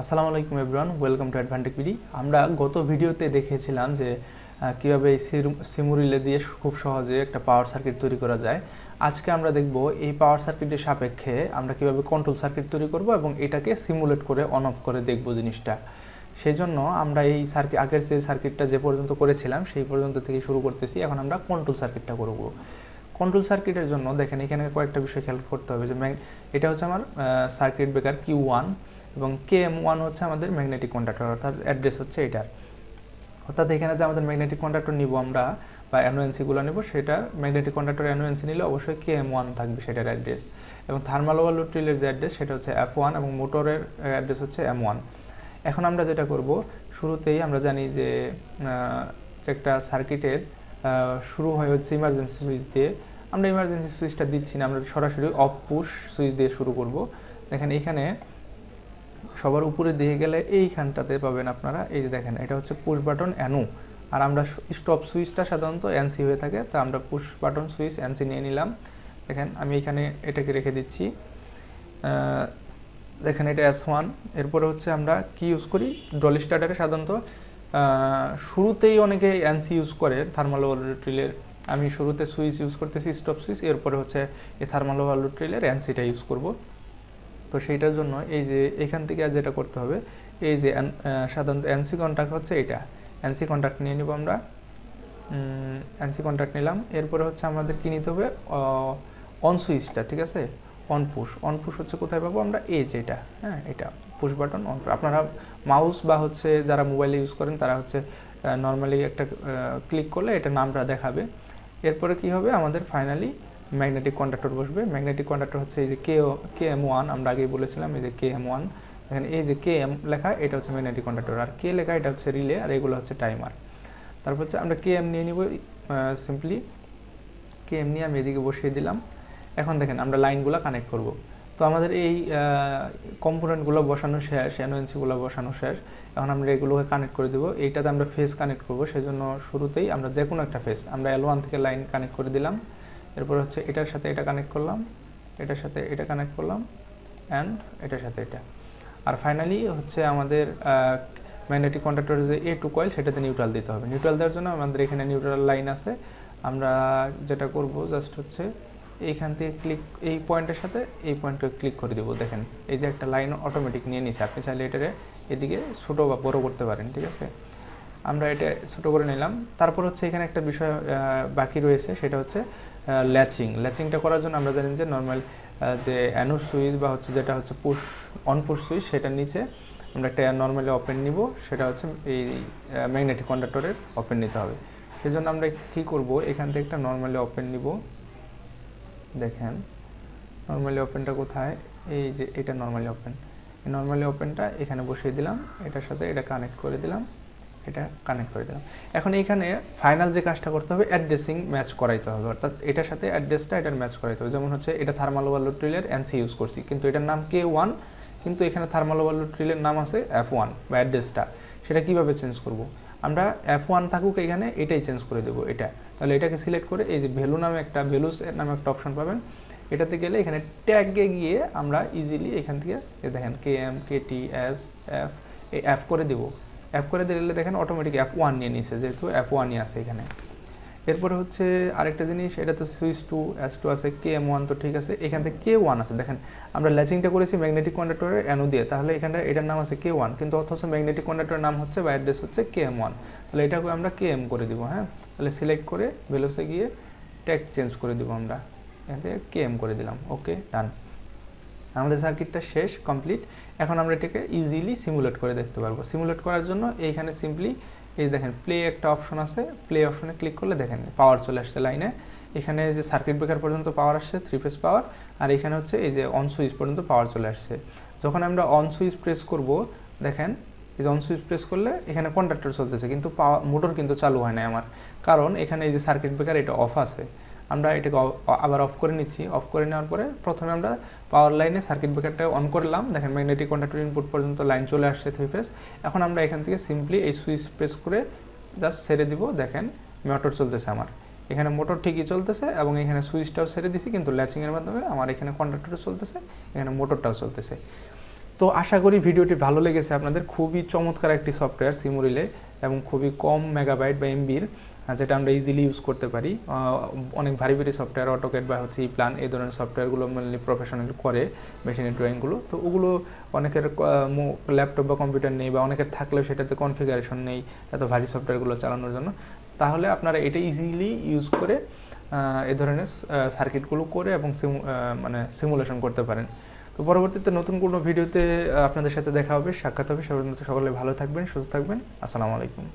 আসসালামু আলাইকুম everyone welcome to Advantech BD আমরা গত ভিডিওতে দেখেছিলাম যে কীভাবে এই সিমুরিলে দিয়ে খুব সহজে একটা পাওয়ার সার্কিট তৈরি করা যায়। আজকে আমরা দেখব এই পাওয়ার সার্কিটের সাপেক্ষে আমরা কীভাবে কন্ট্রোল সার্কিট তৈরি করব এবং এটাকে সিমুলেট করে অন অফ করে দেখব জিনিসটা। সেই জন্য আমরা এই সার্কিট আগের যে সার্কিটটা যে পর্যন্ত করেছিলাম, সেই পর্যন্ত থেকে শুরু করতেছি। এখন আমরা কন্ট্রোল সার্কিটটা করব। কন্ট্রোল সার্কিটের জন্য দেখেন, এখানে কয়েকটা বিষয় খেয়াল করতে হবে। যে এটা হচ্ছে আমার সার্কিট ব্রেকার কিউ ওয়ান এবং কে এম ওয়ান হচ্ছে আমাদের ম্যাগনেটিক কন্ডাক্টর অর্থাৎ অ্যাড্রেস হচ্ছে এটার অর্থাৎ এখানে যে আমাদের ম্যাগনেটিক কন্ডাক্টর নিব আমরা, বা অ্যানুয়েন্সিগুলো নেব, সেটা ম্যাগনেটিক কন্ডাক্টর অ্যানুয়েন্সি নিলে অবশ্যই কে এম ওয়ান থাকবে সেটার অ্যাড্রেস এবং থার্মাল ওভারলোড যে অ্যাড্রেস সেটা হচ্ছে এফ ওয়ান এবং মোটরের অ্যাড্রেস হচ্ছে এম ওয়ান এখন আমরা যেটা করব, শুরুতেই আমরা জানি যে যে একটা সার্কিটের শুরু হয় হচ্ছে ইমার্জেন্সি সুইচ দিয়ে। আমরা ইমার্জেন্সি সুইচটা দিচ্ছি না, আমরা সরাসরি অফ পুশ সুইচ দিয়ে শুরু করব। দেখেন এখানে সবার উপরে দিয়ে গেলে এইখানটাতে পাবেন আপনারা, এই যে দেখেন, এটা হচ্ছে পুশ বাটন অ্যানু আর আমরা স্টপ সুইচটা সাধারণত এনসি হয়ে থাকে, তা আমরা পুশ বাটন সুইচ এনসি নিয়ে নিলাম। দেখেন, আমি এখানে এটাকে রেখে দিচ্ছি। দেখেন, এটা এস ওয়ান এরপরে হচ্ছে আমরা কি ইউজ করি? ডলি স্টার্টারে সাধারণত শুরুতেই অনেকে এনসি ইউজ করে থার্মাল ওভারলোড্রিলের আমি শুরুতে সুইচ ইউজ করতেছি স্টপ সুইচ এরপরে হচ্ছে এই থার্মাল ওভারলোড্রিলের এনসিটা ইউজ করব। তো সেইটার জন্য এই যে এখান থেকে আর যেটা করতে হবে, এই যে সাধারণত এনসি কন্ট্যাক্ট হচ্ছে এটা। এনসি কন্ট্যাক্ট নিয়ে নিব আমরা। এনসি কন্ট্যাক্ট নিলাম। এরপরে হচ্ছে আমাদের কী নিতে হবে? অন সুইচটা ঠিক আছে? অন পুশ অন পুশ হচ্ছে কোথায় পাবো আমরা? এই যে এটা হ্যাঁ এটা। পুশ বাটন অন আপনারা মাউস বা হচ্ছে যারা মোবাইলে ইউজ করেন, তারা হচ্ছে নর্মালি একটা ক্লিক করলে এটা নামটা দেখাবে। এরপরে কি হবে? আমাদের ফাইনালি ম্যাগনেটিক কন্ডাক্টর বসবে। ম্যাগনেটিক কন্ডাক্টর হচ্ছে এই যে কে কে এম ওয়ান আমরা আগেই বলেছিলাম এই যে কে এম ওয়ান এখানে এই যে কে এম লেখা, এটা হচ্ছে ম্যাগনেটিক কন্ডাক্টর। আর কে লেখা, এটা হচ্ছে রিলে, আর এগুলো হচ্ছে টাইমার। তারপর হচ্ছে আমরা কে এম নিয়ে নিব সিম্পলি কে এম নিয়ে আমি এদিকে বসিয়ে দিলাম। এখন দেখেন, আমরা লাইনগুলো কানেক্ট করব। তো আমাদের এই কম্পোনেন্টগুলো বসানো শেষ, এনওএনসিগুলো বসানো শেষ। এখন আমরা এগুলোকে কানেক্ট করে দেবো। এইটাতে আমরা ফেস কানেক্ট করব, সেজন্য শুরুতেই আমরা যে কোনো একটা ফেস আমরা এল ওয়ান থেকে লাইন কানেক্ট করে দিলাম। এরপর হচ্ছে এটার সাথে এটা কানেক্ট করলাম, এটার সাথে এটা কানেক্ট করলাম অ্যান্ড এটার সাথে এটা। আর ফাইনালি হচ্ছে আমাদের ম্যাগনেটিক কন্ডাক্টরের যে এ টু কয়েল সেটাতে নিউট্রাল দিতে হবে। নিউট্রাল দেওয়ার জন্য আমাদের এখানে নিউট্রাল লাইন আছে। আমরা যেটা করব জাস্ট হচ্ছে এইখান থেকে ক্লিক এই পয়েন্টের সাথে এই পয়েন্টকে ক্লিক করে দেবো। দেখেন, এই যে একটা লাইন অটোমেটিক নিয়ে নিছে। আপনি চাইলে এটারে এদিকে ছোটো বা বড়ো করতে পারেন, ঠিক আছে? আমরা এটা ছোটো করে নিলাম। তারপর হচ্ছে এখানে একটা বিষয় বাকি রয়েছে, সেটা হচ্ছে ল্যাচিং। ল্যাচিংটা করার জন্য আমরা জানি যে নর্মাল যে অ্যানো সুইচ বা হচ্ছে যেটা হচ্ছে পুশ অন পুশ সুইচ সেটার নিচে আমরা একটা নর্মালি ওপেন নিব। সেটা হচ্ছে এই ম্যাগনেটিক কন্ডাক্টরের ওপেন নিতে হবে। সেজন্য আমরা কি করব? এখান থেকে একটা নর্মালি ওপেন নিব। দেখেন নর্মালি ওপেনটা কোথায়? এই যে এটা নর্মালি ওপেন নর্মালি ওপেনটা এখানে বসিয়ে দিলাম। এটার সাথে এটা কানেক্ট করে দিলাম। এটা কানেক্ট করে দিলাম। এখন এইখানে ফাইনাল যে কাজটা করতে হবে অ্যাড্রেসিং ম্যাচ করাইতে হবে। অর্থাৎ এটার সাথে অ্যাড্রেসটা এটার ম্যাচ করাইতে হবে। যেমন হচ্ছে, এটা থার্মাল ওভারলোড ড্রিলের এনসি ইউজ করছি। কিন্তু এটার নাম কে ওয়ান কিন্তু এখানে থার্মাল ওভারলোড ড্রিলের নাম আছে এফ ওয়ান বা অ্যাড্রেসটা সেটা কীভাবে চেঞ্জ করব? আমরা এফ ওয়ান থাকুক এখানে, এটাই চেঞ্জ করে দেবো, এটা। তাহলে এটাকে সিলেক্ট করে এই যে ভ্যালু নামে একটা, ভ্যালুস নামে একটা অপশন পাবেন। এটাতে গেলে এখানে ট্যাগে গিয়ে আমরা ইজিলি এখান থেকে দেখেন K M K T S F এই অ্যাপ করে দেবো। অ্যাপ করে দিলে দেখেন অটোমেটিক অ্যাপ ওয়ান নিয়ে নিছে, যেহেতু অ্যাপ ওয়ানই আছে এখানে। এরপরে হচ্ছে আরেকটা জিনিস, এটা তো সুইচ টু এস টু আছে কে এম ওয়ান তো ঠিক আছে, এখান থেকে কে ওয়ান আছে। দেখেন, আমরা ল্যাচিংটা করেছি ম্যাগনেটিক কন্ডাক্টরের অ্যানো দিয়ে, তাহলে এখানটা এটার নাম আছে কে ওয়ান কিন্তু অথচ ম্যাগনেটিক কন্ডাক্টরের নাম হচ্ছে বা অ্যাড্রেস হচ্ছে কে এম ওয়ান তাহলে এটাকে আমরা কে এম করে দিব হ্যাঁ? তাহলে সিলেক্ট করে ভেলোসে গিয়ে ট্যাগ চেঞ্জ করে দিব আমরা। এখান থেকে কে এম করে দিলাম ওকে ডান আমাদের সার্কিটটা শেষ কমপ্লিট এখন আমরা এটাকে ইজিলি সিমুলেট করে দেখতে পারব। সিমুলেট করার জন্য এইখানে সিম্পলি এই দেখেন প্লে একটা অপশন আছে। প্লে অপশনে ক্লিক করলে দেখেন পাওয়ার চলে আসছে লাইনে এখানে যে সার্কিট ব্রেকার পর্যন্ত পাওয়ার আসছে থ্রি ফেজ পাওয়ার আর এখানে হচ্ছে এই যে অন সুইচ পর্যন্ত পাওয়ার চলে আসছে। যখন আমরা অন সুইচ প্রেস করব, দেখেন, এই যে অন সুইচ প্রেস করলে এখানে কন্ডাক্টর চলতেছে, কিন্তু পাওয়ার মোটর কিন্তু চালু হয় না আমার। কারণ এখানে এই যে সার্কিট ব্রেকার এটা অফ আছে। আমরা এটাকে আবার অফ করে নিচ্ছি। অফ করে নেওয়ার পরে প্রথমে আমরা পাওয়ার লাইনে সার্কিট ব্রেকারটা অন করলাম। দেখেন ম্যাগনেটিক কন্ডাক্টর ইনপুট পর্যন্ত লাইন চলে আসছে থ্রি ফেস এখন আমরা এখান থেকে সিম্পলি এই সুইচ প্রেস করে জাস্ট ছেড়ে দিব। দেখেন মোটর চলতেছে আমার। এখানে মোটর ঠিকই চলতেছে এবং এখানে সুইচটাও ছেড়ে দিছি, কিন্তু ল্যাচিংয়ের মাধ্যমে আমার এখানে কন্ডাক্টরও চলতেছে, এখানে মোটরটাও চলতেছে। তো আশা করি ভিডিওটি ভালো লেগেছে। আপনাদের খুবই চমৎকার একটি সফটওয়্যার সিমুরিলে এবং খুবই কম মেগাবাইট বা এমবির যেটা আমরা ইজিলি ইউজ করতে পারি। অনেক ভারী ভারী সফটওয়্যার অটোকেট বা হচ্ছে প্ল্যান এই ধরনের সফটওয়্যারগুলো মেনলি প্রফেশনাল করে মেশিনের ড্রয়িংগুলো তো ওগুলো অনেকের ল্যাপটপ বা কম্পিউটার নেই বা অনেকের থাকলেও সেটাতে কনফিগারেশন নেই, এত ভারী সফটওয়্যারগুলো চালানোর জন্য। তাহলে আপনারা এটা ইজিলি ইউজ করে এ ধরনের সার্কিটগুলো করে এবং মানে সিমুলেশন করতে পারেন। তো পরবর্তীতে নতুন কোনো ভিডিওতে আপনাদের সাথে দেখা হবে, সাক্ষাৎ হবে। সে সকলে ভালো থাকবেন, সুস্থ থাকবেন। আসসালামু আলাইকুম।